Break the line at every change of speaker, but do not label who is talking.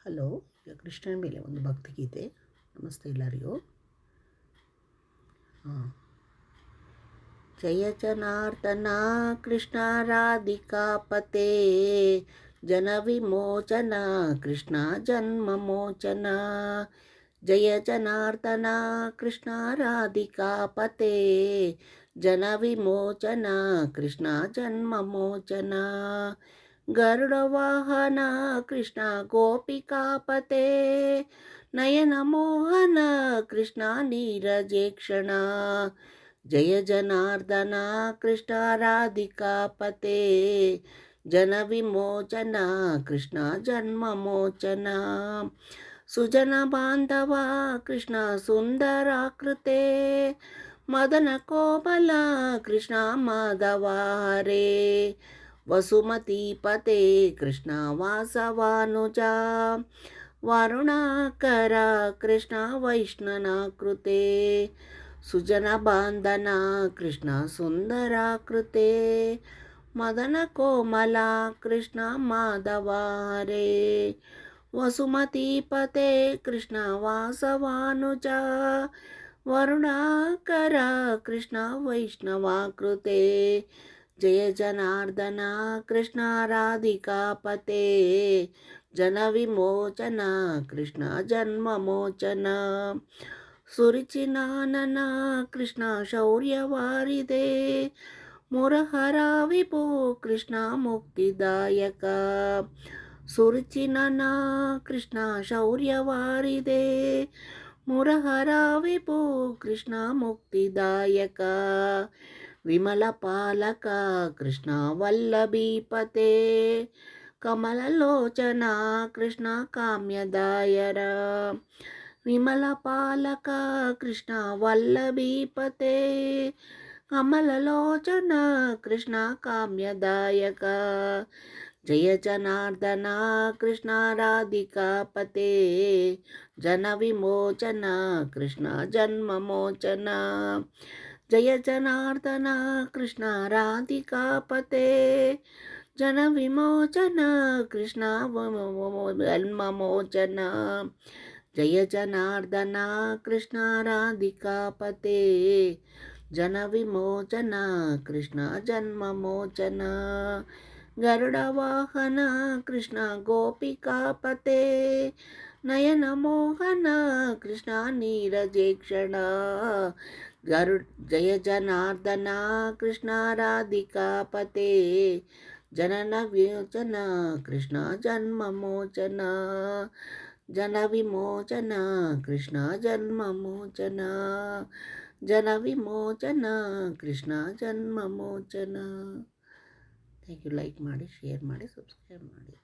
Hello ಈಗ ಕೃಷ್ಣನ ಮೇಲೆ ಒಂದು ಭಕ್ತಿಗೀತೆ ನಮಸ್ತೆ ಎಲ್ಲರಿಗೂ ಹಾಂ ಜಯ ಜನಾರ್ದನ ಕೃಷ್ಣ ರಾಧಿಕಾಪತೆ ಜನ ವಿಮೋಚನ ಕೃಷ್ಣ ಜನ್ಮ ಮೋಚನ ಜಯ ಜನಾರ್ದನ ಕೃಷ್ಣ ರಾಧಿಕಾಪತೆ ಜನ ವಿಮೋಚನ ಕೃಷ್ಣ ಜನ್ಮ ಮೋಚನ गरुडवाहन कृष्ण गोपिकापते नयनमोहन कृष्ण नीरजेक्षण जय जनार्दन कृष्ण राधिकापते जनविमोचन कृष्ण जन्ममोचन सुजनबान्धव कृष्ण सुन्दराकृते मदनकोमल कृष्ण माधवा हरे। वसुमतीपते कृष्णवासवानुजा वारुणाकरा कृष्णवैष्णनाकृते सुजनबान्धना कृष्णसुन्दराकृते मदनकोमला कृष्णमाधवारे वसुमतीपते कृष्णवासवानुजा वैष्णवा कृष्णवैष्णवाकृते ಸುಜನ ಬಾಂಧನ ಕೃಷ್ಣ ಸುಂದರಾಕೃತೆ ಮದನ ಕೋಮಲ ಕೃಷ್ಣ ಮಾಧವಾರೆ ವಸುಮತೀಪತೆ ಕೃಷ್ಣ ವಾಸವಾನುಜ ವರುಣಾಕರ ಕೃಷ್ಣ ವೈಷ್ಣವಾಕೃತೆ ಜಯ ಜನಾರ್ದನ ಕೃಷ್ಣ ರಾಧಿಕಾಪತೆ ಜನ ವಿಮೋಚನ ಕೃಷ್ಣ ಜನ್ಮ ಮೋಚನ ಸುರುಚಿನಾನನ ಕೃಷ್ಣ ಶೌರ್ಯವಾರಿದೆ ಮುರಹರ ವಿಭು ಕೃಷ್ಣ ಮುಕ್ತಿದಾಯಕ ಸುರುಚಿನನ ಕೃಷ್ಣ ಶೌರ್ಯವಾರಿದೆ ಮುರಹರ ವಿಭು ಕೃಷ್ಣ ಮುಕ್ತಿದಾಯಕ విమల పాలక కృష్ణ వల్లభీపతే కమలలోచన కృష్ణ కామ్యదాయర. విమల పాలక కృష్ణ వల్లభీపతే కమలలోచన కృష్ణ కామ్యదాయక. జయ జనార్దన కృష్ణ రాధికాపతే జన విమోచన కృష్ణ జన్మమోచన. जय जनार्दना, कृष्ण राधिका पते। जन विमोचन, कृष्ण जन्मोचन जय जनार्दना, कृष्ण राधिका पते। जन विमोचन, कृष्ण जन्म मोचन। गरुडवाहन कृष्ण गोपिका पते। नयनमोहन कृष्ण नीरजेक्षण ನಯನ ಮೋಹನ ಕೃಷ್ಣ ನೀರಜೇಕ್ಷಣ ಗರು ಜಯ ಜನಾರ್ದನ ಕೃಷ್ಣ ರಾಧಿಕಾಪತೆ ಜನನ ವಿಮೋಚನ ಕೃಷ್ಣ ಜನ್ಮ ಮೋಚನ ಜನ ವಿಮೋಚನ ಕೃಷ್ಣ ಜನ್ಮ ಮೋಚನ ಜನ ವಿಮೋಚನ ಕೃಷ್ಣ ಜನ್ಮ ಮೋಚನ ಥ್ಯಾಂಕ್ ಯು ಲೈಕ್ ಮಾಡಿ ಶೇರ್ ಮಾಡಿ ಸಬ್ಸ್ಕ್ರೈಬ್ ಮಾಡಿ